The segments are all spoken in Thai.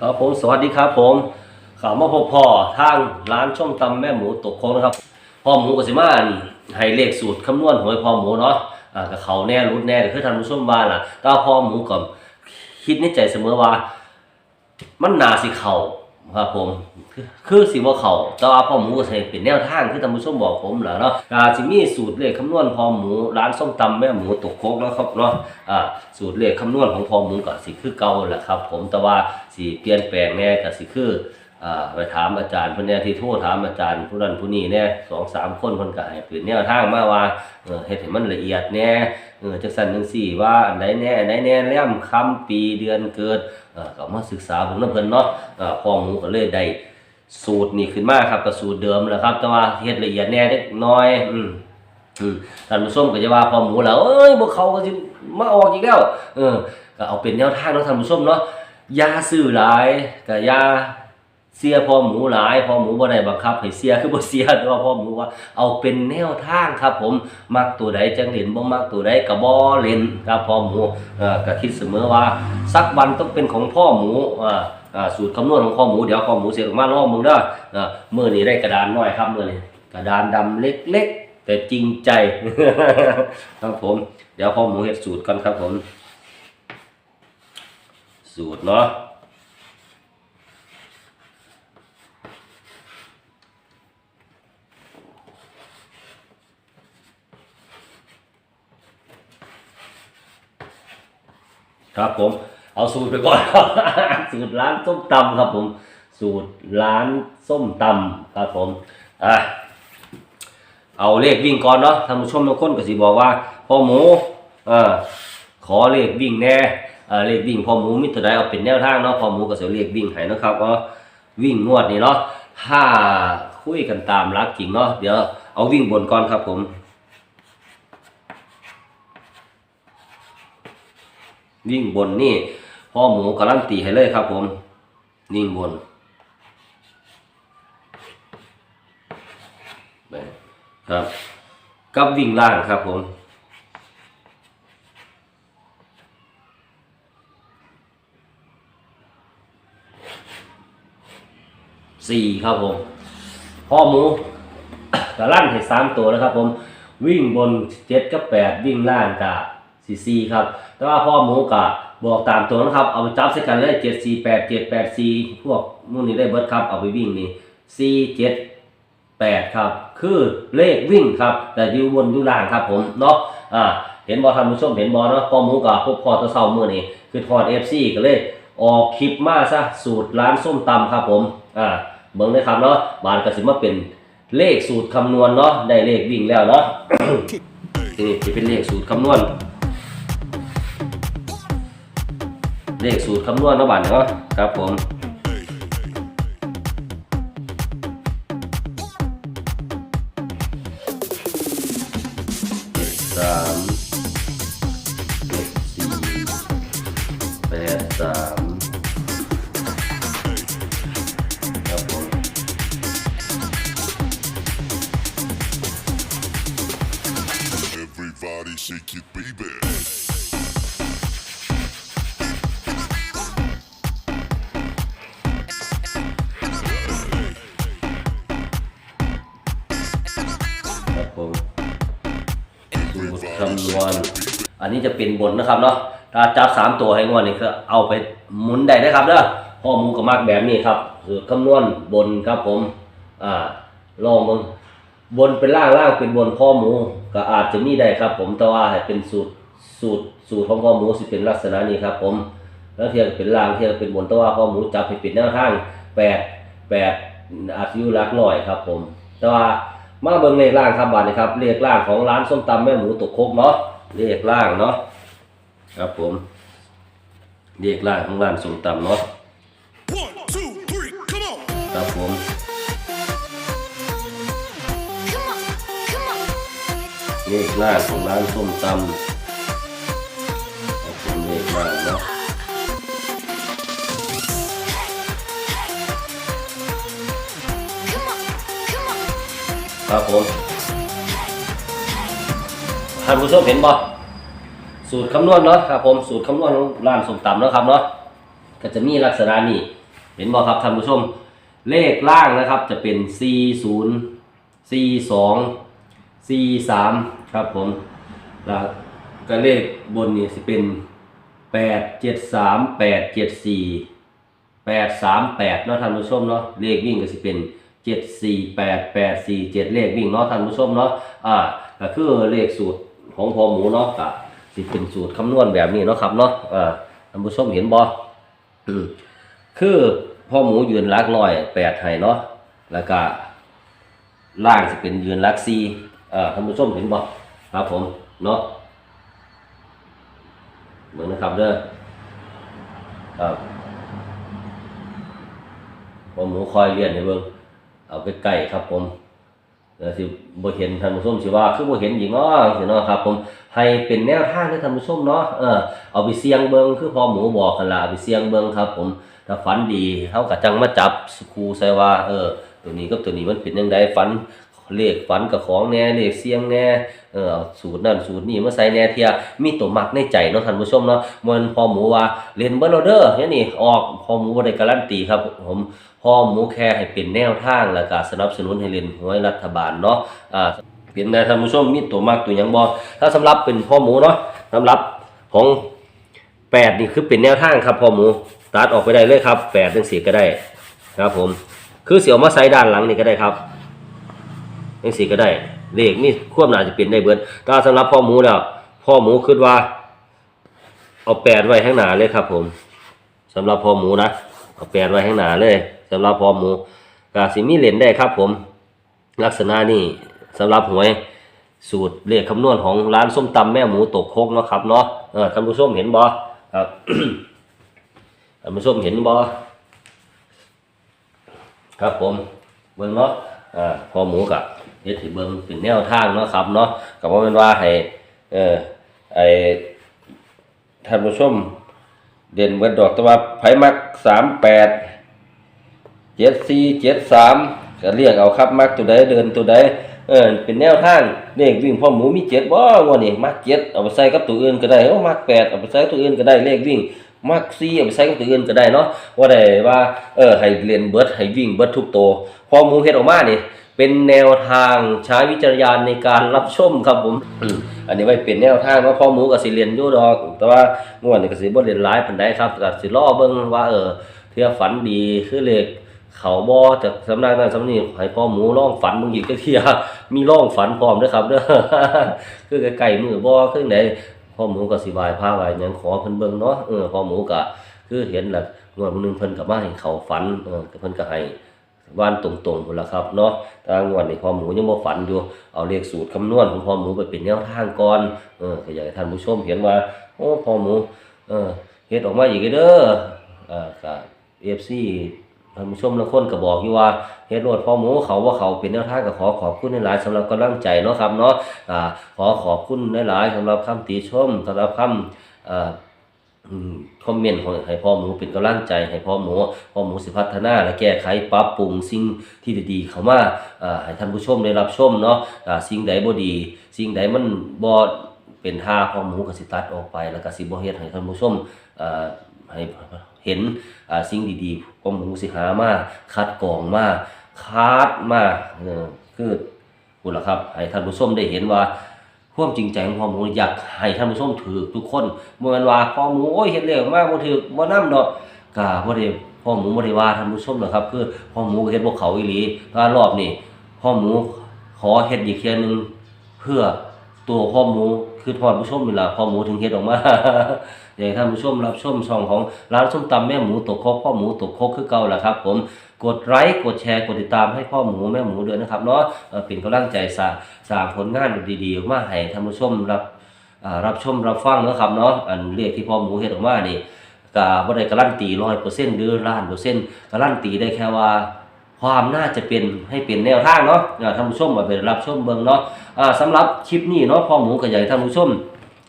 ครับผมสวัสดีครับผมข่าวมาพบพ่อทางร้านช่องตำแม่หมูตกโค้งนะครับพ่อหมูกสิมานให้เลขสูตรคำนวณหวยพ่อหมูเนาะอ่ากับเขาแน่รุดแน่ก็คือท่านผู้ชมว่านล่ะก็พ่อหมูก็คิดในใจเสมอว่า มันนาสิเข่าครับผมคือสิว่าเขาแต่ว่าพ่อหมูก็ใช้เป็นแนวทางคือท่านผู้ชมบอกผมแหละเนาะอ่าสิมีสูตรเลขคำนวณพ่อหมูร้านส้มตำแม่หมูตกโคกแล้วครับเนาะอ่าสูตรเลขคำนวณของพ่อหมูก็สิคือเก่าแหละครับ ผมแต่ว่า สิเปลี่ยนแปลงแน่ก็สิคืออไปถามอาจารย์เพิ่นแน่ที่โทรถามอาจารย์ผู้นั้นผู้นี้แน่สองสามคนเพิ่นก็ให้เป็นแนวทางมาว่าเออเฮ็ดให้มันละเอียดแน่เจังซั่นจังซี่ว่าอันใดแน่อันใดแน่แล้มคำปีเดือนเกิดก็มาศึกษาเบิ่งนำเพิ่นเนาะเอ่อพ่อหมูก็เลยได้สูตรนี้ขึ้นมาครับก็สูตรเดิมแหละครับ แต่ว่าเฮ็ดละเอียดแน่เล็กน้อยอืมท่านผู้ชมก็จะว่าพอหมูแล้วเอ้ยบ่เขาก็สิมาออกอีกแล้วเออก็เอาเป็นแนวทางเนาะท่านผู้ชมเนาะ ยาซื้อหลายก็อย่าเสียพ่อหมูหลายพ่อหมูบ่ได้บังคับให้เสียคือบ่เสียแต่ว่าพ่อหมูว่าเอาเป็นแนวทางครับ ผมมักตัวใดจังเล่นบ่มักตัวใดก็บ่เล่นครับพ่อหมูเอ่อก็คิดเสมอว่าสักวันต้องเป็นของพ่อหมูอ่าอ่าสูตรคำนวณของพ่อหมูเดี๋ยวพ่อหมูเสียออกมาลองมึงเด้ออ่ามื้อนี้ได้กระดานน้อยครับเมื้อนี้กระดานดำเล็กๆ แต่จริงใจครับผม เดี๋ยวพ่อหมูเฮ็ดสูตรก่อนครับผม สูตรเนาะครับผม เอาสูตรไปก่อน สูตรร้านส้มตำครับผม สูตรร้านส้มตำครับผมอะเอาเลขวิ่งก่อนเนาะท่านผู้ชมทุกคนก็สิบอกว่าพ่อหมูอขอเลขวิ่งแน่ เลขวิ่งพอหมูมิตรใดเอาเป็นแนวทางเนาะพอหมูก็สิเอาเลขวิ่งให้นะครับก็วิ่งงวดนี่เนาะถ้าคุยกันตามหลักจริงเนาะเดี๋ยวเอาวิ่งบนก่อนครับผม วิ่งบนนี่พ่อหมูการันตีให้เลยครับผมวิ่งบนครับกับวิ่งล่างครับผม สี่ครับผมพ่อหมูกระลั่นให้สามตัวนะครับ ผมวิ่งบนเจ็ดกับแปดวิ่งล่างกับสี่สี่ครับ แต่ว่าพ่อหมูกะบอกตามตัวนะครับ เอาไปจับใส่กันเลยเจ็ดสี่แปดเจ็ดแปดสี่พวกนู่นนี่ได้เบิร์ดครับ เอาไปวิ่งนี่สี่เจ็ดแปดครับ คือเลขวิ่งครับ แต่อยู่บนอยู่ล่างครับ ผมเนาะอ่าเห็นบอท่านผู้ชมเห็นบอเนาะพ่อหมูกับพวกพอตะเซามือนี่คือทอดเอฟซีก็เลยออกคลิปมาซะสูตรร้านส้มตำครับผมอ่า เบิ่งเลยครับเนาะบานกสิมาเป็นเลขสูตรคำนวณเนาะได้เลขวิ่งแล้วเนาะนี่จะเป็นเลขสูตรคำนวณ เลขสูตรคำนวณเนาะบานเนาะครับผม shake it, baby. ครับผมสูตรคำนวณอันนี้จะเป็นบนนะครับเนาะถ้าจับสามตัวให้งวดนี่ก็เอาไปหมุนได้นะครับเด้อพ่อมูก็มักแบบนี้ครับสูตรคำนวณบนครับผม อ่าลองมึงบนเป็นล่างล่างเป็นบนพ่อมู ก็อาจจะมีได้ครับ ผมแต่ว่าให้เป็นสูตรสูตรสูตรของพ่อหมูสิเป็นลักษณะนี้ครับ ผมแล้วเทียบเป็นล่างเทียบเป็นบนแต่ว่าพ่อหมูจับให้เป็นแนวทางแปดแปดอาจจะอยู่หลักร้อยครับ ผม แต่ว่ามาเบิ่งเลขล่างครับบาดนี้ครับเลขล่างของร้านส้มตำแม่หมูตกโคกเนาะเลขล่างเนาะครับผมเลขล่างของร้านส้มตำเนาะ เลขล่างของร้านส้มตำครับผมเลขล่างเนาะ Come on, come on. ครับผมท่านผู้ชมเห็นบ่สูตรคำนวณเนาะครับผมสูตรคำนวณของร้านส้มตำเนาะครับเนาะก็จะมีลักษณะนี้เห็นบ่ครับท่านผู้ชม เลขล่างนะครับจะเป็น 40 42 43 ครับผมแล้วก็เลขบนนี่สิเป็น8 7 3 8 7 4 8 3 8เจ็ดสี่แปดสามแปดเนาะท่านผู้ชมเนาะเลขวิ่งก็สิเป็น7 4 8 8 4 7เจ็ดเลขวิ่งเนาะท่านผู้ชมเนาะอ่าก็คือเลขสูตรของพอหมูเนาะก็สิเป็นสูตรคำนวณแบบนี้เนาะครับเนาะอ่าท่านผู้ชมเห็นบอคือพ่อหมูยืนลักร้อยแปดให้เนาะแล้วก็ล่างสิเป็นยืนลักสี่ อ่าท่านผู้ชมเห็นบ่ครับผมเนาะเหมือนนะครับเด้อครับพ่อหมูคอยเรียนให้เบิ่งเอาไปใกล้ๆครับผมเดี๋ยวสิบ่เห็นท่านผู้ชมสิว่าคือบ่เห็นอีกเนาะสิเนาะครับ ผมให้เป็นแนวทางให้ท่านผู้ชมเนาะเออเอาไปเสี่ยงเบิ่งคือพอหมูบอกกันล่ะไปเสี่ยงเบิ่งครับ ผมถ้าฝันดีเฮาก็จังมาจับสครูใส่ว่า เออ ตัวนี้กับตัวนี้มันเป็นจังไดฝัน เลขฝันกับของแน่เลขเสียงแน่เออสูตรนั่นสูตรนี้มาใส่แน่เทียมีตัวมักในใจเนาะท่านผู้ชมเนาะมันพอหมูว่าเล่นเบิร์โรเดอร์เนี่ยนี่ออกพอหมูบ่ได้การันตีครับผมพอหมูแค่ให้เป็นแนวทางแล้วก็สนับสนุนให้เล่นหวยรัฐบาลเนาะอ่าเป็นได้ท่านผู้ชมมีตัวมักตัวยังบ่ถ้าสำหรับเป็นพ่อหมูเนาะสำหรับของแปดนี่คือเป็นแนวทางครับพ่อหมูตัดออกไปได้เลยครับแปดจังสี่ก็ได้ครับผมคือเสียวมาใส่ด้านหลังนี่ก็ได้ครับังสีก็ได้เลขนี่ควบหนาจะเปลี่ยนได้เบิดถ้าสำหรับพ่อหมูแล้วพ่อหมูคิดว่า เอาแปดไว้ข้างหน้าเลยครับ ผมสำหรับพ่อหมูนะเอาแปดไว้ข้างหน้าเลยสำหรับพ่อหมูกาสิมีเหรียญได้ครับ ผม ลักษณะนี่สำหรับหวยสูตรเลขคำนวณของร้านส้มตำแม่หมูตกโคกเนาะครับเนาะเออท่านผู้ชมเห็นบ่ครับท่านผู้ชมเห็นบ่ครับผมเบิ่งเนาะอ่าพอหมูกับ เฮ็ดให้เบิ่งเป็นแนวทางเนาะครับเนาะก็บ่แม่นว่าให้เออไอ้ท่านผู้ชมเด่นเบิดดอกแต่ว่าไผมัก38 74 73ก็เรียกเอาครับมักตัวใดเดินตัวใดเออเป็นแนวทางเลขวิ่งพ่อหมูมี7บ่ว่านี่มัก7เอาไปใส่กับตัวอื่นก็ได้เอ้ามัก8เอาไปใส่ตัวอื่นก็ได้เลขวิ่งมักซีเอาไปใช้กับตัวอื่นก็ได้เนาะว่าได้ว่าเออให้เรียนเบิดให้วิ่งเบิดทุกตัวพอหมูเฮ็ดออกมานี่ เป็นแนวทางใช้วิจารณญาณในการรับชมครับผมอืมอันนี้ไว้เป็นแนวทางว่าพอหมูก็สิเรียนอยู่ดอก แต่ว่างวดนี้ก็สิบ่เรียนหลายปานใดครับก็สิรอเบิ่งว่าเออเทื่อฝันดีคือเลขเขาบ่จากสำนักนั้นสำนี้ให้พ่อหมูลองฝันมึงอีกจักเที่ยมีลองฝันพร้อมเด้อครับเด้อคือใกล้ๆมือบ่คือไหนพ่อหมูก็สิบายผ้าไว้หยังขอเพิ่นเบิ่งเนาะเออพ่อหมูก็คือเห็นแหละงวดมื้อนึงเพิ่นก็มาให้เขาฝันเออเพิ่นก็ให้ วานตรงๆพุ่นล่ะครับเนาะแต่ว่างวดนี้พ่อหมูยังบ่ฝันอยู่ เอาเลขสูตรคำนวณของพ่อหมูไปเป็นแนวทางก่อน เออก็อยากให้ท่านผู้ชมเห็นว่า โอ้พ่อหมู เออเฮ็ดออกมาอีกเด้ออ่าก็ FC ท่านผู้ชมละคนก็บอกอยู่ว่าเฮ็ดโลดพ่อหมูเขาว่าเขาเป็นแนวทางก็ขอขอบคุณหลายๆสำหรับกำลังใจเนาะครับเนาะอ่าขอขอบคุณหลายๆสำหรับคำติชมสำหรับคำอ่าอืม คอมเมนต์ของให้พ่อหมูเป็นกำลังใจให้พ่อหมูพ่อหมูสิพัฒนาและแก้ไขปรับปรุงสิ่งที่ดีๆเข้ามาอ่าให้ท่านผู้ชมได้รับชมเนาะอ่าสิ่งใดบ่ดี สิ่งใดมันบ่เป็นท่าพ่อหมูก็สิตัดออกไปแล้วก็สิบ่เฮ็ดให้ท่านผู้ชมอ่าให้เห็นอ่าสิ่งดีๆพ่อหมูสิหามาคัดกรองมาคัดมาเออคือคุณล่ะครับให้ท่านผู้ชมได้เห็นว่า ความจริงใจของพ่อหมูอยากให้ท่านผู้ชมถือทุกคนเมื่อวันว่าพ่อหมูโอ้ยเฮ็ดเร็วมากบ่ถือบ่นำดอกก็บ่ได้พ่อหมูบ่ได้ว่าท่านผู้ชมหรอกครับ คือพ่อหมูเฮ็ดบ่เขาอีหลีถ้ารอบนี้พ่อหมูขอเฮ็ดอีกเที่ยหนึงเพื่อตัวพ่อหมูคือทอดผู้ชมนี่ล่ะพ่อหมูถึงเฮ็ดออกมาอยากให้ท่านผู้ชมรับชมช่องของร้านส้มตำแม่หมูตกครกพ่อหมูตกครกคือเก่าแหละครับ ผม กดไลค์กดแชร์กดติดตามให้พ่อหมูแม่หมูด้วยนะครับเนาะเอ่อเป็นกำลังใจสร้างสร้างผลงานดีๆออกมาให้ท่านผู้ชมรับรับชมรับฟังนะครับเนาะอันเรียกที่พ่อหมูเฮ็ดออกมานี่ก็บ่ได้การันตี100%หรือล้านเปอร์เซ็นต์การันตีได้แค่ว่าความน่าจะเป็นให้เป็นแนวทางเนาะท่านผู้ชมมาเป็นรับชมเบิ่งเนาะอ่าสำหรับคลิปนี้เนาะพ่อหมูก็อยากให้ท่านผู้ชม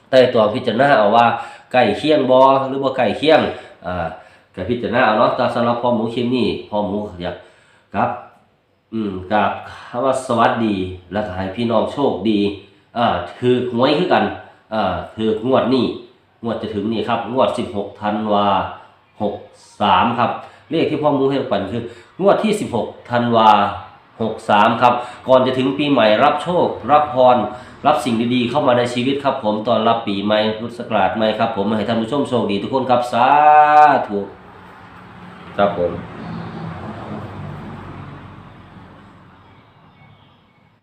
แต่ตัวพิจารณาเอาว่าใกล้เคียงบ่หรือบ่ใกล้เคียงอ่า ก็พิจารณาเอาเนาะแต่สำหรับพ่อหมูคลิปนี้พ่อหมูอยากครับอืมกับคำว่าสวัสดี แล้วก็ให้พี่น้องโชคดีอ่าถือหวยคือกันอ่าถืองวดนี้งวดจะถึงนี่ครับ งวด 16ธันวา63ครับ เลขที่พ่อหมูให้ปันคืองวดที่ 16ธันวา63ครับ ก่อนจะถึงปีใหม่รับโชค รับพร รับสิ่งดีๆ เข้ามาในชีวิตครับ ผมตอนรับปีใหม่พุทธศักราชใหม่ครับ ผมให้ท่านผู้ชมโชคดีทุกคนครับสาธุ ครับผม